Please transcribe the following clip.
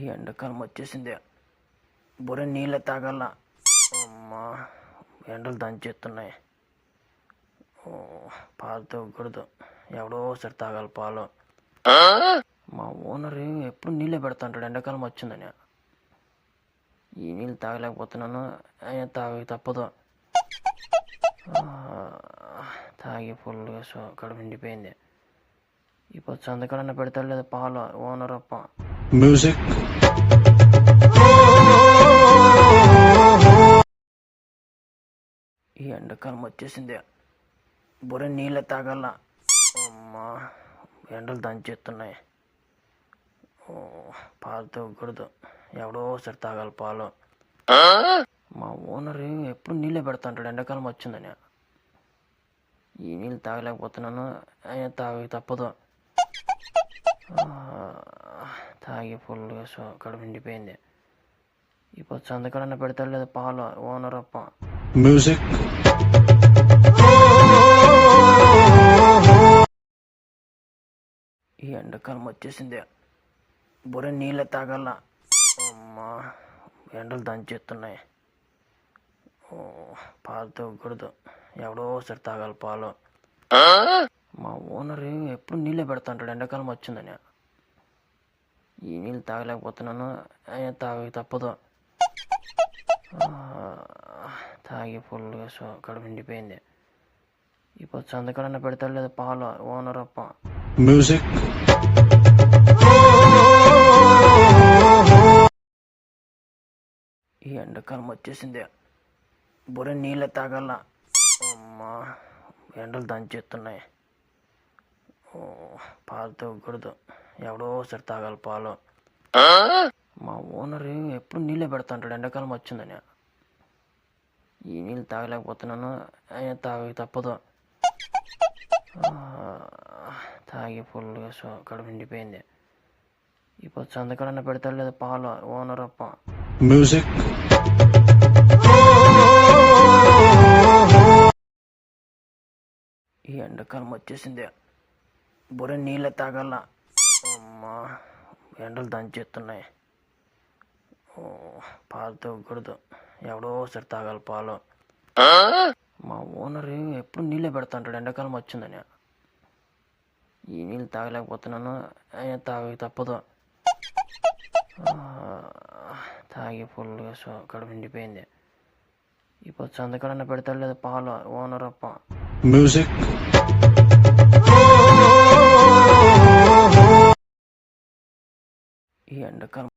ఈ ఎండాకాలం వచ్చేసింది. బుర్ర నీళ్ళ తాగల అమ్మా ఎండలు దంచేస్తున్నాయి. పాలు తగ్గకూడదు ఎవడో ఒకసారి తాగాలి పాలు. మా ఓనర్ ఎప్పుడు నీళ్ళే పెడతాంటాడు ఎండాకాలం వచ్చిందని. ఈ నీళ్ళు తాగలేకపోతున్నాను ఆయన తాగ తప్పదు. తాగి ఫుల్గా కడుపు నిండిపోయింది. ఇప్పుడు చందకడన్న పెడతాడు లేదా పాలు? ఓనర్ అప్ప. మ్యూజిక్ ఈ ఎండాకాలం వచ్చేసింది. బుర్ర నీళ్ళ తాగల. అమ్మా ఎండలు దంచేస్తున్నాయి. ఓ, పాలు తాగకూడదు ఎవడో ఒకసారి తాగాలి పాలు. మా ఓనర్ ఎప్పుడు నీళ్ళే పెడతాంటాడు ఎండాకాలం వచ్చిందని. ఈ నీళ్ళు తాగలేకపోతున్నాను. ఆయన తాగ తప్పదు. తాగి ఫుల్గా సో కడుపు నిండిపోయింది ఇప్పుడు చందకడన్న పెడతాడు లేదా పాలు ఓనర్ అప్ప. Music. ఈ ఎండాకాలం వచ్చేసింది. బుర్ర నీళ్ళ తాగల అమ్మా ఎండలు దంచేస్తున్నాయి ఓ, పాలు తాగకూడదు ఎవడో ఒకసారి తాగాలి పాలు. మా ఓనర్ ఎప్పుడు నీళ్ళే పెడతాంటాడు ఎండాకాలం వచ్చిందని. ఈ నీళ్ళు తాగలేకపోతున్నాను. అయినా తాగ తప్పదు. తాగి ఫుల్గా సో కడుపు నిండిపోయింది. ఇప్పుడు చందకడన్న పెడతాడు లేదా పాలు ఓనర్ అప్ప. Music. ఈ ఎండాకాలం వచ్చేసింది. బుర్ర నీళ్ళ తాగల అమ్మా ఎండలు దంచేస్తున్నాయి. పాలు తాగకూడదు. ఎవడో ఒకసారి తాగాలి పాలు. మా ఓనర్ ఎప్పుడు నీళ్ళే పెడతాంటాడు. ఎండాకాలం వచ్చిందని. ఈ నీళ్ళు తాగలేకపోతున్నాను. అయినా తాగ తప్పదు. తాగి ఫుల్గా సో కడుపు నిండిపోయింది. ఇప్పుడు చందకడన్న పెడతాడు లేదా పాలు? ఓనర్ అప్ప. Music. ఈ ఎండాకాలం వచ్చేసింది. బుర్ర నీళ్ళ తాగల. అమ్మా ఎండలు దంచేస్తున్నాయి. ఓ, పాలు తాగకూడదు ఎవడో ఒకసారి తాగాలి పాలు. మా ఓనర్ ఎప్పుడు నీళ్ళే పెడతాంటాడు. ఎండాకాలం వచ్చిందని. ఈ నీళ్ళు తాగలేకపోతున్నాను. ఆయన తాగ తప్పదు. తాగి ఫుల్గా సో కడుపు నిండిపోయింది. ఇప్పుడు చందకడన్న పెడతాడు లేదా పాలు ఓనర్ అప్ప. మ్యూజిక్ ఈ ఎండాకాలం